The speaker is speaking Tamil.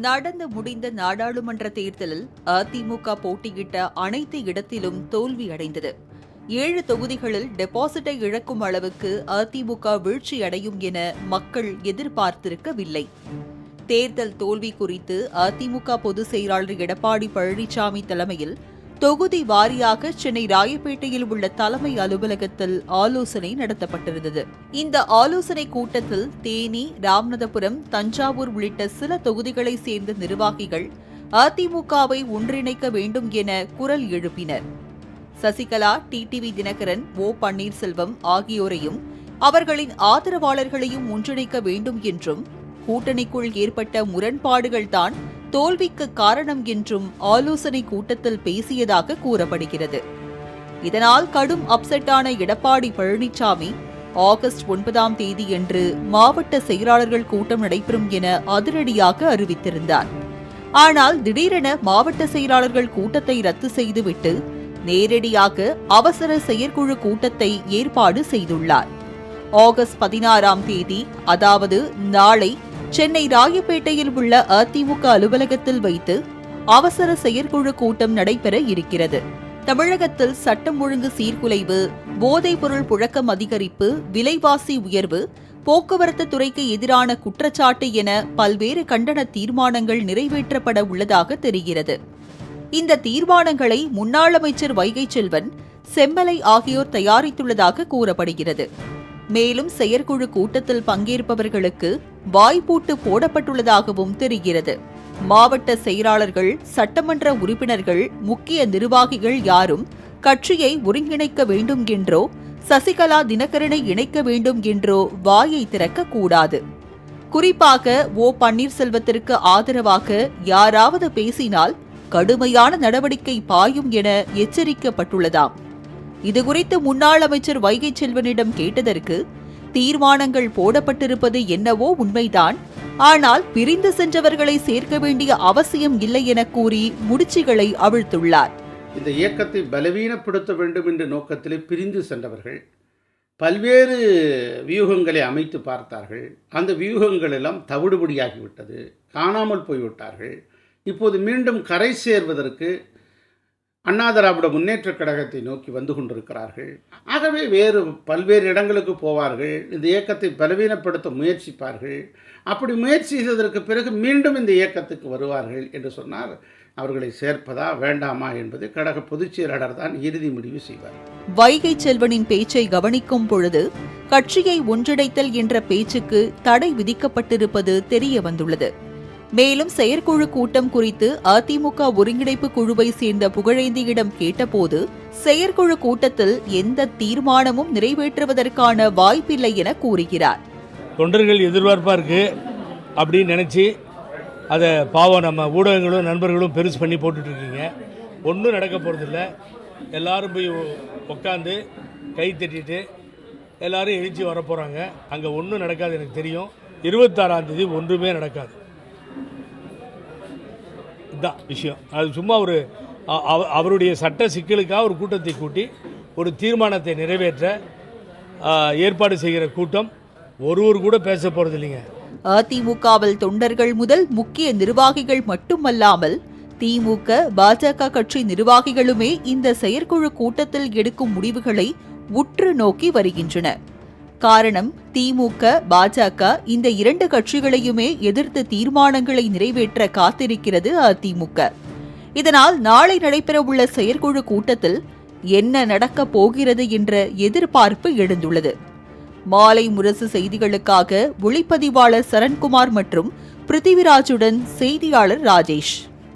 நடந்து முடிந்த நாடாளுமன்ற தேர்தலில் அதிமுக போட்டியிட்ட அனைத்து இடத்திலும் தோல்வி அடைந்தது ஏழு தொகுதிகளில் டெபாசிட்டை இழக்கும் அளவுக்கு அதிமுக வீழ்ச்சி அடையும் என மக்கள் எதிர்பார்த்திருக்கவில்லை. தேர்தல் தோல்வி குறித்து அதிமுக பொதுச் செயலாளர் எடப்பாடி பழனிசாமி தலைமையில் தொகுதி வாரியாக சென்னை ராயப்பேட்டையில் உள்ள தலைமை அலுவலகத்தில் ஆலோசனை நடத்தப்பட்டிருந்தது. இந்த ஆலோசனை கூட்டத்தில் தேனி ராமநாதபுரம் தஞ்சாவூர் உள்ளிட்ட சில தொகுதிகளைச் சேர்ந்த நிர்வாகிகள் அதிமுகவை ஒன்றிணைக்க வேண்டும் என குரல் எழுப்பினர். சசிகலா டிடிவி தினகரன் ஓ பன்னீர்செல்வம் ஆகியோரையும் அவர்களின் ஆதரவாளர்களையும் ஒன்றிணைக்க வேண்டும் என்றும் கூட்டணிக்குள் ஏற்பட்ட முரண்பாடுகள்தான் தோல்விக்கு காரணம் என்றும் ஆலோசனை கூட்டத்தில் பேசியதாக கூறப்படுகிறது. இதனால் கடும் அப்செட்டான எடப்பாடி பழனிசாமி ஆகஸ்ட் ஒன்பதாம் தேதியன்று மாவட்ட செயலாளர்கள் கூட்டம் நடைபெறும் என அதிரடியாக அறிவித்திருந்தார். ஆனால் திடீரென மாவட்ட செயலாளர்கள் கூட்டத்தை ரத்து செய்துவிட்டு நேரடியாக அவசர செயற்குழு கூட்டத்தை ஏற்பாடு செய்துள்ளார். ஆகஸ்ட் பதினாறாம் தேதி அதாவது நாளை சென்னை ராயப்பேட்டையில் உள்ள அதிமுக அலுவலகத்தில் வைத்து அவசர செயற்குழு கூட்டம் நடைபெற இருக்கிறது. தமிழகத்தில் சட்டம் ஒழுங்கு சீர்குலைவு போதைப்பொருள் புழக்கம் அதிகரிப்பு விலைவாசி உயர்வு போக்குவரத்து துறைக்கு எதிரான குற்றச்சாட்டு என பல்வேறு கண்டன தீர்மானங்கள் நிறைவேற்றப்பட உள்ளதாக தெரிகிறது. இந்த தீர்மானங்களை முன்னாள் அமைச்சர் வைகை செல்வன் செம்மலை ஆகியோர் தயாரித்துள்ளதாக கூறப்படுகிறது. மேலும் செயற்குழு கூட்டத்தில் பங்கேற்பவர்களுக்கு வாய்ப்பூட்டு போடப்பட்டுள்ளதாகவும் தெரிகிறது. மாவட்ட செயலாளர்கள் சட்டமன்ற உறுப்பினர்கள் முக்கிய நிர்வாகிகள் யாரும் கட்சியை ஒருங்கிணைக்க வேண்டும் என்றோ சசிகலா தினகரனை இணைக்க வேண்டும் என்றோ வாயை திறக்க கூடாது குறிப்பாக ஓ பன்னீர்செல்வத்திற்கு ஆதரவாக யாராவது பேசினால் கடுமையான நடவடிக்கை பாயும் என எச்சரிக்கப்பட்டுள்ளதாம். இதுகுறித்து முன்னாள் அமைச்சர் வைகை செல்வனிடம் கேட்டதற்கு தீர்மானங்கள் போடப்பட்டிருப்பது என்னவோ உண்மைதான். ஆனால் பிரிந்து சென்றவர்களை சேர்க்க வேண்டிய அவசியம் இல்லை என கூறி முடிச்சுகளை அவிழ்த்துள்ளார். இந்த இயக்கத்தை பலவீனப்படுத்த வேண்டும் என்ற நோக்கத்திலே பிரிந்து சென்றவர்கள் பல்வேறு வியூகங்களை அமைத்து பார்த்தார்கள். அந்த வியூகங்கள் எல்லாம் தவிடுபடியாகிவிட்டது காணாமல் போய்விட்டார்கள். இப்போது மீண்டும் கரை சேர்வதற்கு அண்ணா திராவிட கழகத்தை நோக்கி வந்து கொண்டிருக்கிறார்கள். ஆகவே வேறு பல்வேறு இடங்களுக்கு போவார்கள். இந்த இயக்கத்தை பலவீனப்படுத்த முயற்சிப்பார்கள். அப்படி முயற்சி செய்ததற்கு பிறகு மீண்டும் இந்த இயக்கத்துக்கு வருவார்கள் என்று சொன்னார். அவர்களை சேர்ப்பதா வேண்டாமா என்பது கழக பொதுச் செயலாளர் தான் இறுதி முடிவு செய்வார். வைகை செல்வனின் பேச்சை கவனிக்கும் பொழுது கட்சியை ஒன்றிணைத்தல் என்ற பேச்சுக்கு தடை விதிக்கப்பட்டிருப்பது தெரிய வந்துள்ளது. மேலும் செயற்குழு கூட்டம் குறித்து அதிமுக ஒருங்கிணைப்பு குழுவை சேர்ந்த புகழேந்தியிடம் கேட்டபோது செயற்குழு கூட்டத்தில் எந்த தீர்மானமும் நிறைவேற்றுவதற்கான வாய்ப்பில்லை என கூறுகிறார். தொண்டர்கள் எதிர்பார்ப்பாக இருக்குது அப்படின்னு நினச்சி அதை பாவம் நம்ம ஊடகங்களும் நண்பர்களும் பெருசு பண்ணி போட்டுட்ருக்கீங்க ஒன்றும் நடக்க போகிறதில்ல எல்லாரும் போய் உட்காந்து கை தட்டிட்டு எல்லாரும் எழுச்சி வரப்போகிறாங்க அங்கே ஒன்றும் நடக்காது எனக்கு தெரியும். இருபத்தாறாம் தேதி ஒன்றுமே நடக்காது. இதுதான் விஷயம். அது சும்மா ஒரு அவ- அவருடைய சட்ட சிக்கலுக்காக ஒரு கூட்டத்தை கூட்டி ஒரு தீர்மானத்தை நிறைவேற்ற ஏற்பாடு செய்கிற கூட்டம் ஒருவர் கூட பேச போகிறது இல்லைங்க அதிமுகவில் தொண்டர்கள் முதல் முக்கிய நிர்வாகிகள் மட்டுமல்லாமல் திமுக பாஜக கட்சி நிர்வாகிகளுமே இந்த செயற்குழு கூட்டத்தில் எடுக்கும் முடிவுகளை உற்று நோக்கி வருகின்றனர் காரணம் திமுக பாஜக இந்த இரண்டு கட்சிகளையுமே எதிர்த்து தீர்மானங்களை நிறைவேற்ற காத்திருக்கிறது அதிமுக. இதனால் நாளை நடைபெறவுள்ள செயற்குழு கூட்டத்தில் என்ன நடக்கப் போகிறது என்ற எதிர்பார்ப்பு எழுந்துள்ளது. மாலை முரசு செய்திகளுக்காக ஒளிப்பதிவாளர் சரண்குமார் மற்றும் பிருத்திவிராஜுடன் செய்தியாளர் ராஜேஷ்.